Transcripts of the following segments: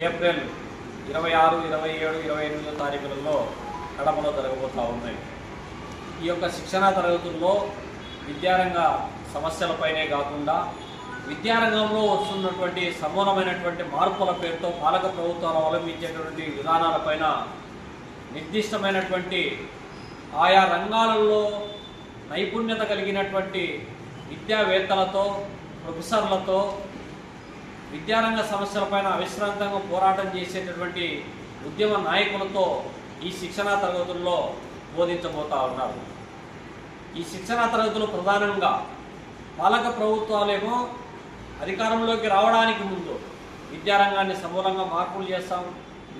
April ఇరవై ఆరు ఇరవై ఏడు ఇరవై ఎనిమిదో తారీఖులలో కడపలో జరగబోతూ ఉన్నాయి ఈ యొక్క శిక్షణా తరగతుల్లో విద్యారంగ సమస్యలపైనే కాకుండా విద్యారంగంలో వస్తున్నటువంటి సమూలమైనటువంటి మార్పుల పేరుతో పాలక ప్రభుత్వాలు అవలంబించేటువంటి విధానాలపైన నిర్దిష్టమైనటువంటి ఆయా రంగాలలో నైపుణ్యత కలిగినటువంటి విద్యావేత్తలతో ప్రొఫెసర్లతో విద్యారంగ సమస్యలపైన అవిశ్రాంతంగా పోరాటం చేసేటటువంటి ఉద్యమ నాయకులతో ఈ శిక్షణా తరగతుల్లో బోధించబోతా ఉన్నారు. ఈ శిక్షణా తరగతులు ప్రధానంగా పాలక ప్రభుత్వాలేమో అధికారంలోకి రావడానికి ముందు విద్యారంగాన్ని సమూలంగా మార్పులు చేస్తాము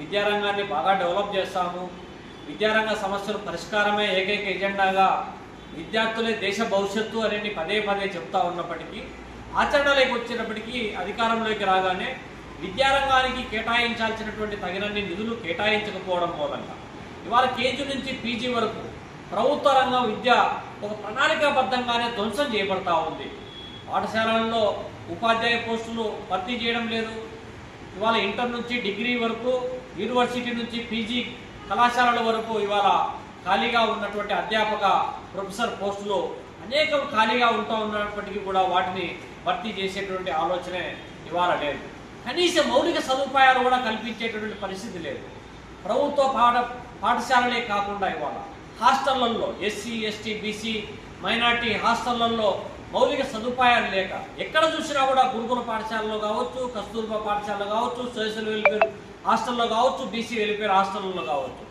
విద్యారంగాన్ని బాగా డెవలప్ చేస్తాము విద్యారంగ సమస్యల పరిష్కారమే ఏకైక ఎజెండాగా విద్యార్థులే దేశ భవిష్యత్తు అనేది పదే పదే చెప్తా ఉన్నప్పటికీ ఆచరణలోకి వచ్చినప్పటికీ అధికారంలోకి రాగానే విద్యారంగానికి కేటాయించాల్సినటువంటి తగినన్ని నిధులు కేటాయించకపోవడం మూలంగా ఇవాళ కేజీ నుంచి పీజీ వరకు ప్రభుత్వ రంగం విద్య ఒక ప్రణాళికాబద్ధంగానే ధ్వంసం చేయబడతా ఉంది. పాఠశాలల్లో ఉపాధ్యాయ పోస్టులు భర్తీ చేయడం లేదు. ఇవాళ ఇంటర్ నుంచి డిగ్రీ వరకు యూనివర్సిటీ నుంచి పీజీ కళాశాలల వరకు ఇవాళ ఖాళీగా ఉన్నటువంటి అధ్యాపక ప్రొఫెసర్ పోస్టులు అనేకం ఖాళీగా ఉంటూ ఉన్నప్పటికీ కూడా వాటిని భర్తీ చేసేటువంటి ఆలోచనే ఇవాళ లేదు. కనీస మౌలిక సదుపాయాలు కూడా కల్పించేటటువంటి పరిస్థితి లేదు. ప్రభుత్వ పాఠ పాఠశాలలే కాకుండా ఇవాళ హాస్టళ్ళలో ఎస్సీ ఎస్టీ బీసీ మైనార్టీ హాస్టళ్ళలో మౌలిక సదుపాయాలు లేక ఎక్కడ చూసినా కూడా గురుకుల పాఠశాలలో కావచ్చు కస్తూర్బా పాఠశాలలో కావచ్చు సోషల్ వెల్ఫేర్ హాస్టల్లో కావచ్చు బీసీ వెల్ఫేర్ హాస్టల్లో కావచ్చు.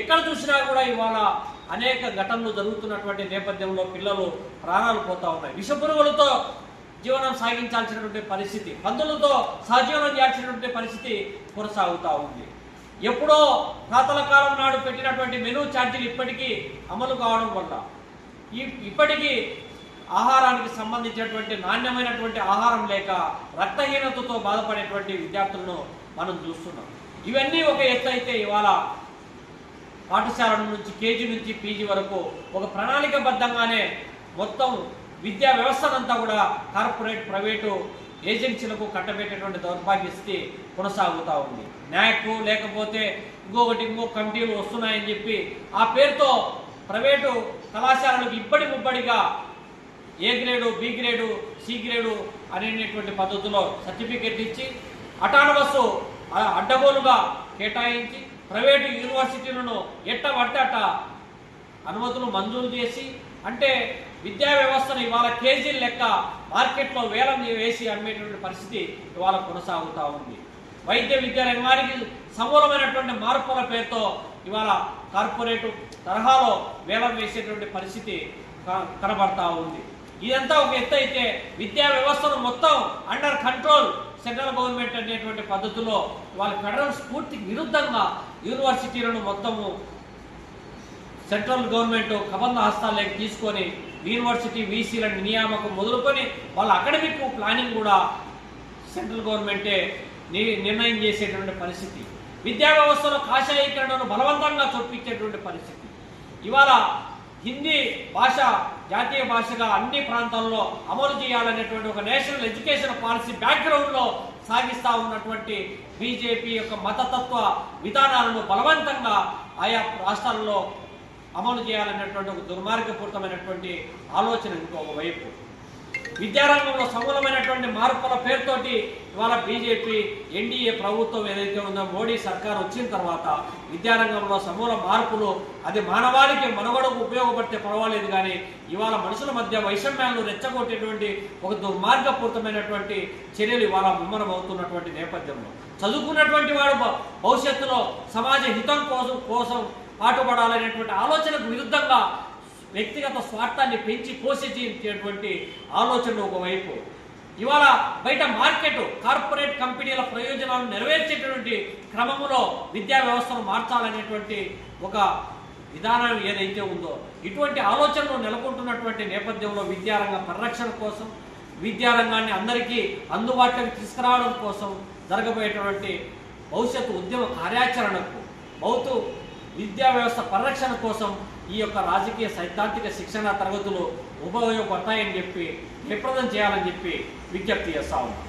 ఎక్కడ చూసినా కూడా ఇవాళ అనేక ఘటనలు జరుగుతున్నటువంటి నేపథ్యంలో పిల్లలు ప్రాణాలు పోతా ఉన్నాయి. విషపురుగులతో జీవనం సాగించాల్సినటువంటి పరిస్థితి పందులతో సహజీవనం చేయాల్సినటువంటి పరిస్థితి కొనసాగుతూ ఉంది. ఎప్పుడో తాతల కాలం నాడు పెట్టినటువంటి మెనూ ఛార్జీలు ఇప్పటికీ అమలు కావడం వల్ల ఈ ఇప్పటికీ ఆహారానికి సంబంధించినటువంటి నాణ్యమైనటువంటి ఆహారం లేక రక్తహీనతతో బాధపడేటువంటి విద్యార్థులను మనం చూస్తున్నాం. ఇవన్నీ ఒక ఎత్తు అయితే ఇవాళ పాఠశాల నుంచి కేజీ నుంచి పీజీ వరకు ఒక ప్రణాళికబద్ధంగానే మొత్తం విద్యా వ్యవస్థనంతా కూడా కార్పొరేట్ ప్రైవేటు ఏజెన్సీలకు కట్టబెట్టేటువంటి దౌర్భాగ్య స్థితి కొనసాగుతూ ఉంది. న్యాక్ లేకపోతే ఇంకొకటి ఇంకో కమిటీలు వస్తున్నాయని చెప్పి ఆ పేరుతో ప్రైవేటు కళాశాలలకు ఇప్పటి ముప్పటిగా A grade B grade C grade అనేటువంటి పద్ధతిలో సర్టిఫికెట్ ఇచ్చి అటానమస్ అడ్డగోలుగా కేటాయించి ప్రైవేటు యూనివర్సిటీలను ఎట్ట పడితే అనుమతులు మంజూరు చేసి అంటే విద్యా వ్యవస్థను ఇవాళ కేజీల లెక్క మార్కెట్లో వేలం వేసి అమ్మేటువంటి పరిస్థితి ఇవాళ కొనసాగుతూ ఉంది. వైద్య విద్య రంగానికి సమూలమైనటువంటి మార్పుల పేరుతో ఇవాళ కార్పొరేటు తరహాలో వేలం వేసేటువంటి పరిస్థితి కనబడతా ఉంది. ఇదంతా ఒక ఎత్తు అయితే విద్యా వ్యవస్థను మొత్తం అండర్ కంట్రోల్ సెంట్రల్ గవర్నమెంట్ అనేటువంటి పద్ధతిలో వాళ్ళ ఫెడరల్ స్ఫూర్తికి విరుద్ధంగా యూనివర్సిటీలను మొత్తము సెంట్రల్ గవర్నమెంట్ కబంధ హస్తాల్లోకి తీసుకొని యూనివర్సిటీ వీసీల నియామకం మొదలుకొని వాళ్ళ అకాడమిక్ ప్లానింగ్ కూడా సెంట్రల్ గవర్నమెంటే నిర్ణయం చేసేటువంటి పరిస్థితి. విద్యా వ్యవస్థలో కాషాయీకరణను బలవంతంగా చొప్పించేటువంటి పరిస్థితి. ఇవాళ హిందీ భాష జాతీయ భాషగా అన్ని ప్రాంతాల్లో అమలు చేయాలనేటువంటి ఒక నేషనల్ ఎడ్యుకేషన్ పాలసీ బ్యాక్గ్రౌండ్లో సాగిస్తూ ఉన్నటువంటి బీజేపీ యొక్క మతతత్వ విధానాలను బలవంతంగా ఆయా రాష్ట్రాల్లో అమలు చేయాలనేటువంటి ఒక దుర్మార్గపూరితమైనటువంటి ఆలోచన ఇంకొక వైపు. విద్యారంగంలో సమూలమైనటువంటి మార్పుల పేరుతోటి ఇవాళ బీజేపీ ఎన్డీఏ ప్రభుత్వం ఏదైతే ఉందో మోడీ సర్కార్ వచ్చిన తర్వాత విద్యారంగంలో సమూల మార్పులు అది మానవాళికి మనుగడకు ఉపయోగపడితే పర్వాలేదు కానీ ఇవాళ మనుషుల మధ్య వైషమ్యాలను రెచ్చగొట్టేటువంటి ఒక దుర్మార్గపూరితమైనటువంటి చర్యలు ఇవాళ ముమ్మరం అవుతున్నటువంటి నేపథ్యంలో. చదువుకున్నటువంటి వాడు భవిష్యత్తులో సమాజ హితం కోసం కోసం పాటుపడాలనేటువంటి ఆలోచనకు విరుద్ధంగా వ్యక్తిగత స్వార్థాన్ని పెంచి పోషించేటువంటి ఆలోచన ఒకవైపు. ఇవాళ బయట మార్కెట్ కార్పొరేట్ కంపెనీల ప్రయోజనాలను నెరవేర్చేటటువంటి క్రమంలో విద్యా వ్యవస్థను మార్చాలనేటువంటి ఒక విధానం ఏదైతే ఉందో ఇటువంటి ఆలోచనలు నెలకొంటున్నటువంటి నేపథ్యంలో విద్యారంగ పరిరక్షణ కోసం విద్యారంగాన్ని అందరికీ అందుబాటులోకి తీసుకురావడం కోసం జరగబోయేటువంటి భవిష్యత్తు ఉద్యమ కార్యాచరణకు భౌతు విద్యా వ్యవస్థ పరిరక్షణ కోసం ఈ యొక్క రాజకీయ సైద్ధాంతిక శిక్షణ తరగతులు ఉపయోగపడతాయని చెప్పి నిప్రదం చేయాలని చెప్పి విజ్ఞప్తి చేస్తా ఉన్నాం.